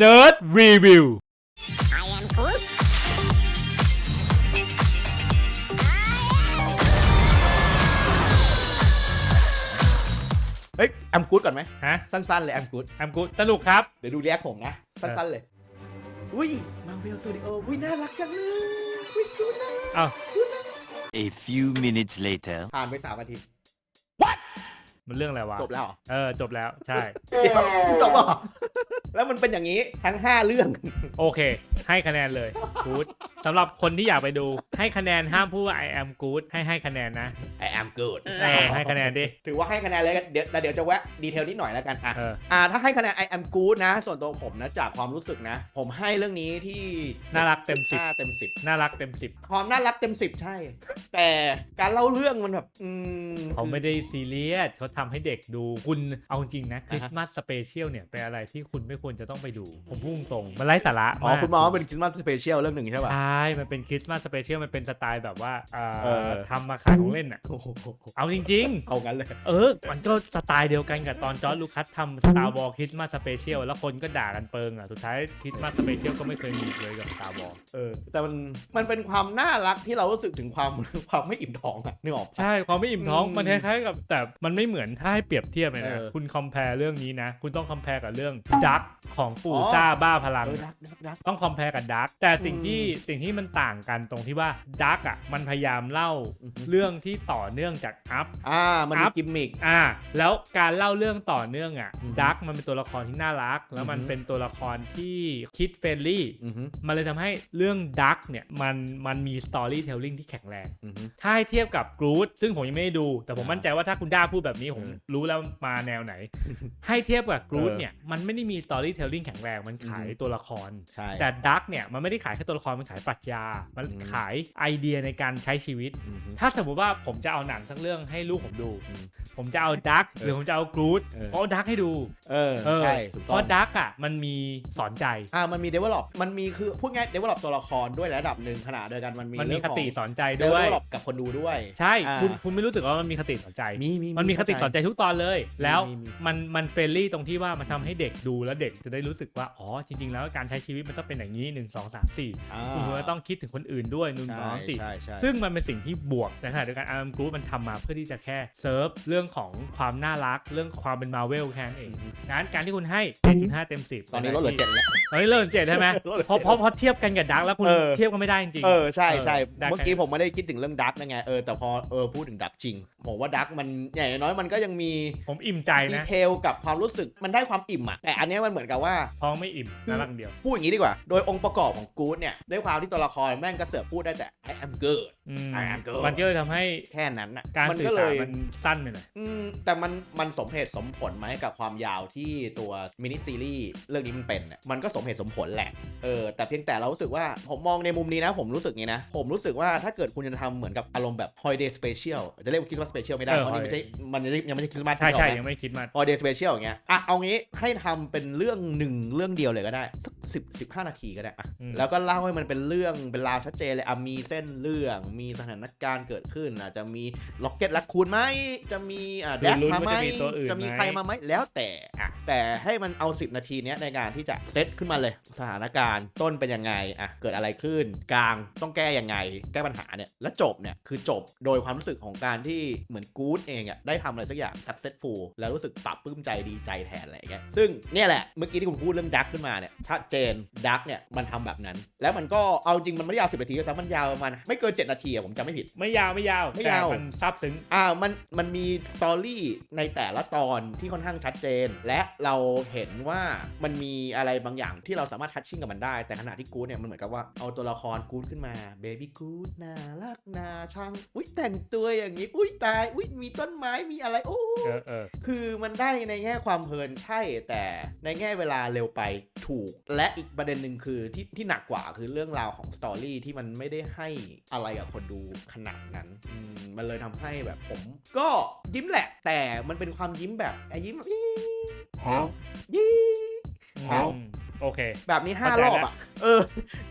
Nerd Review I am Groot. เฮ้ยแอมกูดก่อนไหม ฮะสั้นๆเลยแอมกูดแอมกูสนุกครับ เดี๋ยวดูเรียกผมนะ สั้นๆเลย อุ้ยมาเวลสตูดิโออุ้ยน่ารักจังเลยอุ้ยกูดน่ารักอ้าว A few minutes later. ผ่านไปสามอาทิตย์มันเรื่องอะไรวะ จบแล้วเหรอเออ จบแล้ว ใช่ เดี๋ยวจบเหรอ แล้วมันเป็นอย่างนี้ทั้ง 5 เรื่อง โอเค ให้คะแนนเลย good สำหรับคนที่อยากไปดู ให้คะแนนห้ามพูดว่า I am good ให้ให้คะแนนนะ I am good เออให้คะแนนดิ ถือว่าให้คะแนนเลยกันเดี๋ยวแต่เดี๋ยวจะแวะดีเทลนิดหน่อยแล้วกันอะเออ อ่าถ้าให้คะแนน I am good นะ ส่วนตัวผมนะจากความรู้สึกนะ ผมให้เรื่องนี้ที่น่ารักเต็มสิบห้าเต็มสิบน่ารักเต็มสิบความน่ารักเต็มสิบใช่ แต่การเล่าเรื่องมันแบบอืม เขาไม่ได้ซีเรียสเขาทำให้เด็กดูคุณเอาจริงนะคริสต์มาสสเปเชียลเนี่ยเป็นอะไรที่คุณไม่ควรจะต้องไปดู ผมพุ่งตรงมันไร้สาระอ๋อ มากคุณมองว่าเป็นคริสต์มาสสเปเชียลเรื่องหนึ่งใช่ป่ะ ใช่มันเป็นคริสต์มาสสเปเชียลมันเป็นสไตล์แบบว่าเอ่อเออ ทำมาขายของเล่นอะ โอ้โหเอาจริงเอางั้นเลยๆเออ มันก็สไตล์เดียวกันกับตอนจอร์ดลูคัสทำ Star Wars คริสต์มาสสเปเชียลแล้วคนก็ด่ากันเปิงอะ สุดท้ายคริสต์มาสสเปเชียลก็ไม่เคยมีเลยกับ Star Wars เออ แต่มัน มันเป็นความน่ารักที่เรารู้สึกถึงความ ความไม่อิ่มท้องอะนึกออกปะ ใช่ความไม่อิ่มท้องอืมมันคล้ายๆกับแต่มันไม่เหมือนถ้าให้เปรียบเทียบเลยนะ เออ คุณคอมเพลเรื่องนี้นะ คุณต้องคอมเพลกับเรื่องดักของปู่อ๋อซ่าบ้าพลังเออรักรักรักต้องคอมเพลกับดักแต่สิ่งที่อืมสิ่งที่มันต่างกันตรงที่ว่าดักอะมันพยายามเล่าอือฮึเรื่องที่ต่อเนื่องจากอัพอ่ามันมีอัพกิมมิกอ่าแล้วการเล่าเรื่องต่อเนื่องอะอือฮึดักมันเป็นตัวละครที่น่ารัก แล้วมันอือฮึเป็นตัวละครที่คิดเฟรนลี่อือฮึมันเลยทำให้เรื่องดักเนี่ยมันมันมีสตอรี่เทลลิ่งที่แข็งแรงอือฮึถ้าให้เทียบกับกรูดซึ่งผมยังไม่ได้ดู แต่ผมอ่ามั่มั่นใจว่าถ้าคุณด้าพูดแบบนี้ผมเออรู้แล้วมาแนวไหน ให้เทียบกับกรูดเออเนี่ยมันไม่ได้มีสตอรี่เทลลิ่งแข็งแรงมันขายอือฮึตัวละครใช่แต่ดักเนี่ยมันไม่ได้ขายแค่ตัวละครมันขายปรัชญา มันอืมขายไอเดียในการใช้ชีวิตอือฮึถ้าสมมติว่าผมจะเอาหนังสักเรื่องให้ลูกผมดูอืมผมจะเอาดักเออหรือผมจะเอากรูดเออเพราะดักให้ดูเออเออใช่ถูกเพต้องราะดักอะมันมีสอนใจอ่ามันมี develop มันมีคือพูดง่าย develop ตัวละครด้วยระดับหนึ่งขนาดเดียวกันมันมีมันมีเรื่องคของติสอนใจด้วย develop กับคนดูด้วย ใช่อ่าคุณคุณไม่รู้สึกว่ามันมีคติสอนใจมีมีมันมีคติสอนใจทุกตอนเลย แล้วมีมีมันมันเฟรนลี่ตรงที่ว่ามันทำให้เด็กดูแล้วเด็กจะได้รู้สึกว่า อ๋อ จริง ๆ แล้วการใช้ชีวิตมันต้องเป็นอย่างนี้หนึ่งสองสามสี่อ่าคุณก็ต้องคิดถึงคนอื่นด้วยหนึ่งสองใช่สามสี่ใช่ใช่ซึ่งมันเป็นสิ่งที่บวกในขณะเดียวกันอาร์มกรุ๊ปมันทำมาเพื่อที่จะแค่เซิร์ฟเรื่องของความน่ารักเรื่องความเป็นมาเวลแค่นั้นเองดังนั้นการที่คุณให้ 7.5 เต็ม 10 ตอนนี้ลดเหลือเจ็ดแล้วตอนนี้เริ่มเจ็ดใช่ไหมลดเหลือเพราะเพราะเพราะเทียบกันกับดักแล้วคุณเออเทียบกันไม่ได้จริงเออใช่ใช่เออ Dark เมื่อกี้ผมไม่ได้คิดถึงเรื่องดักนะไงเออแต่พอเออพูดถึงดักจริงผมว่าดักมันอย่างน้อยมันก็ยังมีผมอิ่มใจดีนะเทลกับความรู้สึกมันได้ความอิ่มอะแต่อันเนี้ยมันเหมือนกับว่า ท้องไม่อิ่มน่ารักเดียว พูดอย่างนี้ดีกว่า โดยองค์ประกอบของกู๊ดเนี่ย ด้วยความที่ตัวละครแม่งกระเสือกพูดได้แต่ I am good อืม I am good มันก็เลยทำให้แค่นั้นน่ะการมันสื่อก็เลสารยมันสั้นไปหน่อยอืมแต่มันมันสมเหตุสมผลไหมกับความยาวที่ตัวมินิซีรีส์เรื่องนี้มันเป็นน่ะมันก็สมเหตุสมผลแหละเออแต่เพียงแต่เรารู้สึกว่าผมมองในมุมนี้นะ ผมรู้สึกงี้นะ ผมรู้สึกว่าถ้าเกิดคุณจะทำเหมือนกับอารมณ์แบบ holiday special จะเรียกว่าคิดว่า special ไม่ได้เออเพราะนี่ไม่ใช่มันยังไม่ใช่คริสต์มาสใช่ใช่นึกออกไหมยังไม่คิดมา holiday special อย่างเงี้ยอะเอางี้ให้ทำเป็นเรื่องหนึ่งเรื่องเดียวเลยก็ได้สักสิบสิบห้านาทีก็ได้อะอืม แล้วก็เล่าให้มันเป็นเรื่องเป็นราวชัดเจนเลยอะมีเส้นเรื่องมีสถานการณ์เกิดขึ้นอาจจะมีล็อกเก็ตลักคูณไหมจะมีอะแดกลุ้นมาไหมว่าจะมีตัวอื่นจะมีไหมใครมาไหมแล้วแต่อะ แต่ให้มันเอา 10 นาทีเนี้ยในการที่จะเซตขึ้นมาเลยสถานการณ์ต้นเป็นยังไงอะเกิดอะไรขึ้น กลางต้องแก้ยังไง แก้ปัญหาเนี่ยแล้วจบเนี่ยคือจบโดยความรู้สึกของการที่เหมือนกู๊ดเองอะได้ทำอะไรสักอย่าง successful แล้วรู้สึกปรับปลื้มใจดีใจแทนอะไรอย่างเงี้ยซึ่งเนี่ยแหละเมื่อกี้ที่ผมพูดเรื่องดักขึ้นมาเนี่ยชัดเจนดักเนี่ยมันทำแบบนั้น แล้วมันก็เอาจริงมันไม่ได้ยาว10นาทีด้วยซ้ำมันยาวประมาณไม่เกิน 7 นาทีอะผมจำไม่ผิด ไม่ยาวไม่ยาวไม่ยาวแต่มันซับซึ้งอ่ามันมันมีสตอรี่ในแต่ละตอนที่ค่อนข้างชัดเจนและเราเห็นว่ามันมีอะไรบางอย่างที่เราสามารถทัชชิ่งกับมันได้ แต่ขณะที่กู๊ดเนี่ยมันเหมือนกับว่าเอาตัวละครกู๊ดขึ้นมาเบบี้กู๊ดน่ารักน่าช่างอุ้ยแต่งตัวอย่างนี้ อุ้ยตายอุ้ยมีต้นไม้มีอะไรโอ้เออเออคือมันได้ในแง่ความเพลินใช่ แต่ในแง่เวลาเร็วไปถูก และอีกประเด็นหนึ่งคือที่ที่หนักกว่าคือเรื่องราวของสตอรี่ที่มันไม่ได้ให้อะไรกับคนดูขนาดนั้นอืมมันเลยทำให้แบบผม ก็ยิ้มแหละ แต่มันเป็นความยิ้มแบบไอ้ยิ้มแบบ อี้ Huh? ยี่อืมเอาผ โอเค แบบนี้ห้าเข้าใจรอบแล้วอะ เออ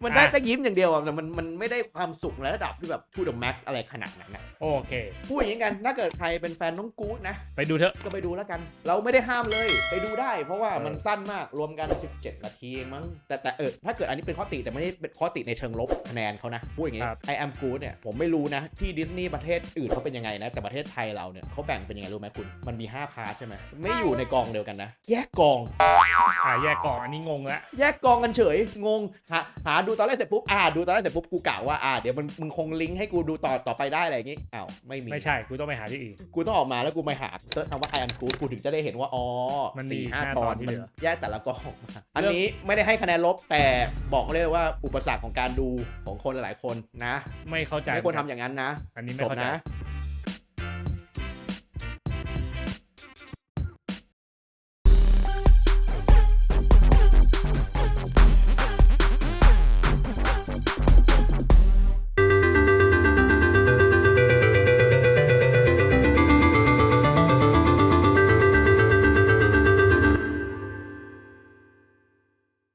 มันได้อะแต่ยิ้มอย่างเดียวอะแต่มันมันไม่ได้ความสุขและระดับที่แบบ to the max อะไรขนาดนั้นนะโอเค พูดอย่างนี้กัน ถ้าเกิดใครเป็นแฟนน้องกู๊ดนะ ไปดูเถอะ ก็ไปดูแล้วกัน เราไม่ได้ห้ามเลย ไปดูได้ เพราะว่าเออมันสั้นมาก รวมกัน 17 นาทีเองมั้ง แต่แต่เออ ถ้าเกิดอันนี้เป็นข้อติแต่ไม่ได้เป็นข้อติในเชิงลบคะแนนเขานะ พูดอย่างงี้ I am good เนี่ย ผมไม่รู้นะ ที่ดิสนีย์ประเทศอื่นเขาเป็นยังไงนะ แต่ประเทศไทยเราเนี่ยเขาแบ่งเป็นยังไงรู้ไหมคุณ มันมี 5 พาร์ทใช่ไหมไม่อยู่ในกองเดียวกันนะ แยกกองอ่าแยกกล่อง อันนี้งงละแยกกองกันเฉย งง หาหาดูตอนแรกเสร็จปุ๊บ อ่า ดูตอนแรกเสร็จปุ๊บ กูกะว่า อ่า เดี๋ยวมันมึงคงลิงก์ให้กูดูต่อต่อไปได้อะไรอย่างงี้อ้าวไม่มี ไม่ใช่ กูต้องไปหาที่อื่น กูต้องออกมาแล้วกูมาหาเซิร์ชคำว่า I am good กูถึงจะได้เห็นว่า อ๋อมันมีสี่ห้าห้าตอนตอนที่มันเหลือ แยกแต่ละกองออกมา อันนี้ไม่ได้ให้คะแนนลบแต่บอกเลยว่าอุปสรรคของการดูของคนหลายๆคนนะ ไม่เข้าใจไม่ควรทำอย่างนั้นนะ อันนี้จไม่บเข้าใจ นะ